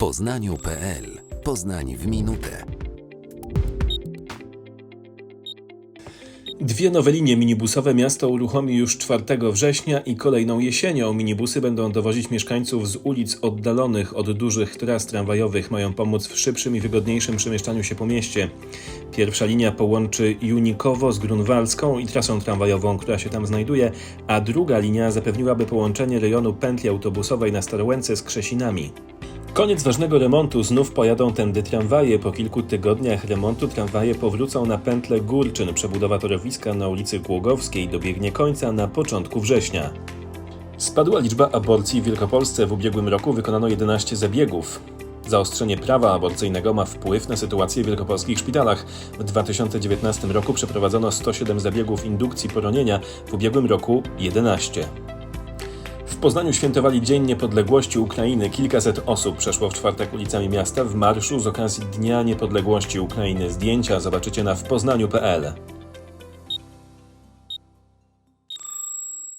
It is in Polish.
poznaniu.pl Poznań w minutę. Dwie nowe linie minibusowe miasto uruchomi już 4 września i kolejną jesienią. Minibusy będą dowozić mieszkańców z ulic oddalonych od dużych tras tramwajowych. Mają pomóc w szybszym i wygodniejszym przemieszczaniu się po mieście. Pierwsza linia połączy Junikowo z Grunwaldzką i trasą tramwajową, która się tam znajduje, a druga linia zapewniłaby połączenie rejonu pętli autobusowej na Starołęce z Krzesinami. Koniec ważnego remontu, znów pojadą tędy tramwaje. Po kilku tygodniach remontu tramwaje powrócą na pętlę Górczyn. Przebudowa torowiska na ulicy Głogowskiej dobiegnie końca na początku września. Spadła liczba aborcji w Wielkopolsce. W ubiegłym roku wykonano 11 zabiegów. Zaostrzenie prawa aborcyjnego ma wpływ na sytuację w wielkopolskich szpitalach. W 2019 roku przeprowadzono 107 zabiegów indukcji poronienia, w ubiegłym roku 11. W Poznaniu świętowali Dzień Niepodległości Ukrainy. Kilkaset osób przeszło w czwartek ulicami miasta w marszu z okazji Dnia Niepodległości Ukrainy. Zdjęcia zobaczycie na wpoznaniu.pl.